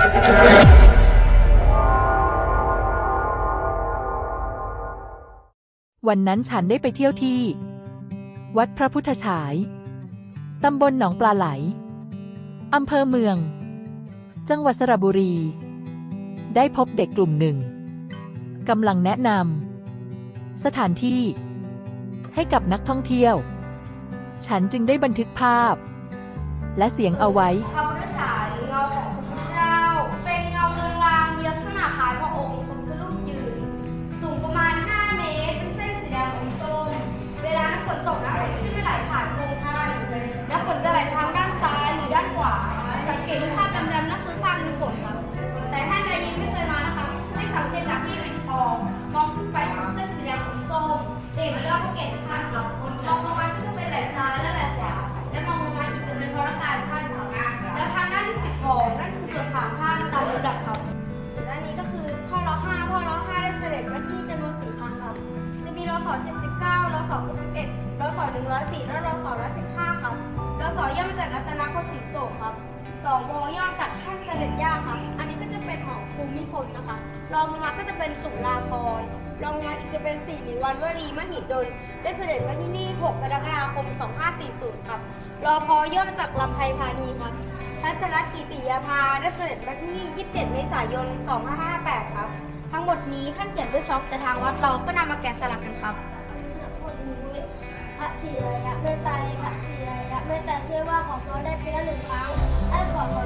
วันนั้นฉันได้ไปเที่ยวที่ วัดพระพุทธฉาย ตำบลหนองปลาไหล อำเภอเมือง จังหวัดสระบุรี ได้พบเด็กกลุ่มหนึ่งกำลังแนะนำสถานที่ ให้กับนักท่องเที่ยว ฉันจึงได้บันทึกภาพ และเสียงเอาไว้ 104และรอสอ115ครับรอสอย่อมาจากรัตนโกสินทร์โศกครับสองวย่อมาจากท่านเสด็จย่าครับ อันนี้ก็จะเป็นของภูมิพลนะคะรองลงมาก็จะเป็นจุฬาภรณ์รองลงมาอีกจะเป็นสิริวัณวรีมหิดลได้เสด็จมาที่นี่ 6 กรกฎาคม 2540 ครับรอพอย่อมาจากลำไพพานีครับทัศนกิติยาภาได้เสด็จมาที่นี่ 27 เมษายน 2558 ครับ ทั้งหมดนี้ท่านเขียนด้วยช็อกแต่ทางวัดเราก็นำมาแกะสลักกันครับ ระศิริยะเมตตาในพระศิริยะเมตตาเชื่อว่าขอพรได้เพียงหนึ่งครั้งไอ้ขอขอ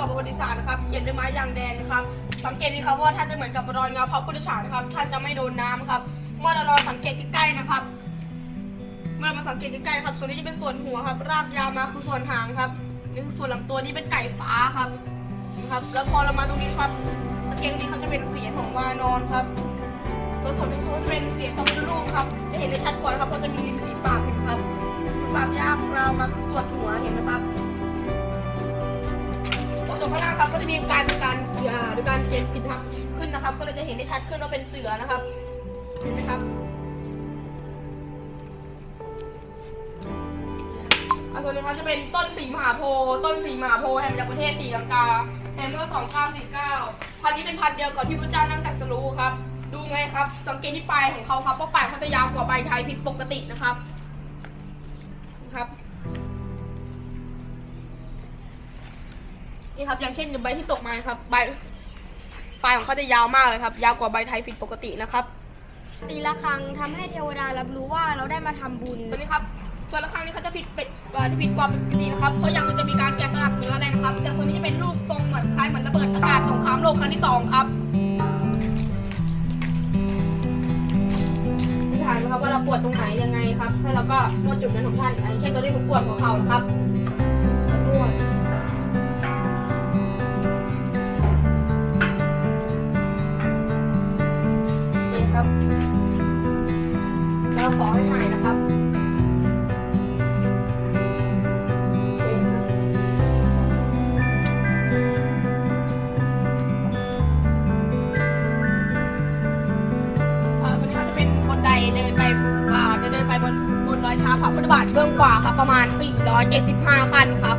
ก่าประวัติศาสตร์นะครับ เขียนด้วยไม้ยางแดงนะครับ สังเกตดีครับว่าท่านจะเหมือนกับรอยเงาพระพุทธฉานะครับ ท่านจะไม่โดนน้ำครับ เมื่อเราลองสังเกตใกล้ๆนะครับ เมื่อเรามาสังเกตใกล้ๆครับ ส่วนนี้จะเป็นส่วนหัวครับ รากยาวมาคือส่วนหางครับนี่คือส่วนลำตัวนี้เป็นไก่ฟ้าครับนะครับ แล้วพอเรามาตรงนี้ครับสังเกตตรงนี้เขาจะเป็นเสียงของวานอนครับ ส่วนส่วนนี้เขาจะเป็นเสียงของพุทธรูปครับ จะเห็นได้ชัดกว่านะครับเพราะจะมีริมฝีปากเห็นไหมครับฝีปากยาวของเรามาคือส่วนหัวเห็นไหมครับ ข้างล่างครับก็จะมีการการเสือหรือการเขียนผิดทับขึ้นนะครับ ก็เลยจะเห็นได้ชัดขึ้นว่าเป็นเสือนะครับเห็นไหมครับอันส่วนนี้ครับจะเป็นต้นสีมหาโพธิ์ต้นสีมหาโพธิ์แห่งจากประเทศศรีลังกาแห่งเมื่อ2949พันธุ์นี้เป็นพันธุ์เดียวกับที่พระเจ้านั่งตรัดสรู้ครับ ดูไงครับ สังเกตที่ปลายของเขาครับว่าปลายเขาจะยาวกว่าใบไทยผิดปกตินะครับ นี่ครับ อย่างเช่นใบที่ตกมาครับใบปลายของเขาจะยาวมากเลยครับ ยาวกว่าใบไทยผิดปกตินะครับ ตีละครั้งทำให้เทวดารับรู้ว่าเราได้มาทำบุญ ตัวนี้ครับ ส่วนละครั้งนี้เขาจะผิดเป็ดเอ่อจะผิดกว่าปกตินะครับ เพราะอย่างอื่นจะมีการแกะสลักเนื้ออะไรนะครับ แต่ส่วนนี้จะเป็นรูปทรงเหมือนคล้ายเหมือนระเบิดอากาศสงครามโลกครั้งที่สองครับที่ถามนะครับว่าเราปวดตรงไหนยังไงครับ แล้วเราก็นวดจุดนั้นของท่านอย่างเช่นตัวที่ผมปวดหัวเข่านะครับนวด นี่ครับ เราขอให้หายนะครับโอเคครับอ่าวันนี้เขาจะเป็นบนไดเดินไปอ่าจะเดินไปบนบนรอยเท้าพระพุทธบาทเบื้องขวาครับประมาณ 475ขั้นครับ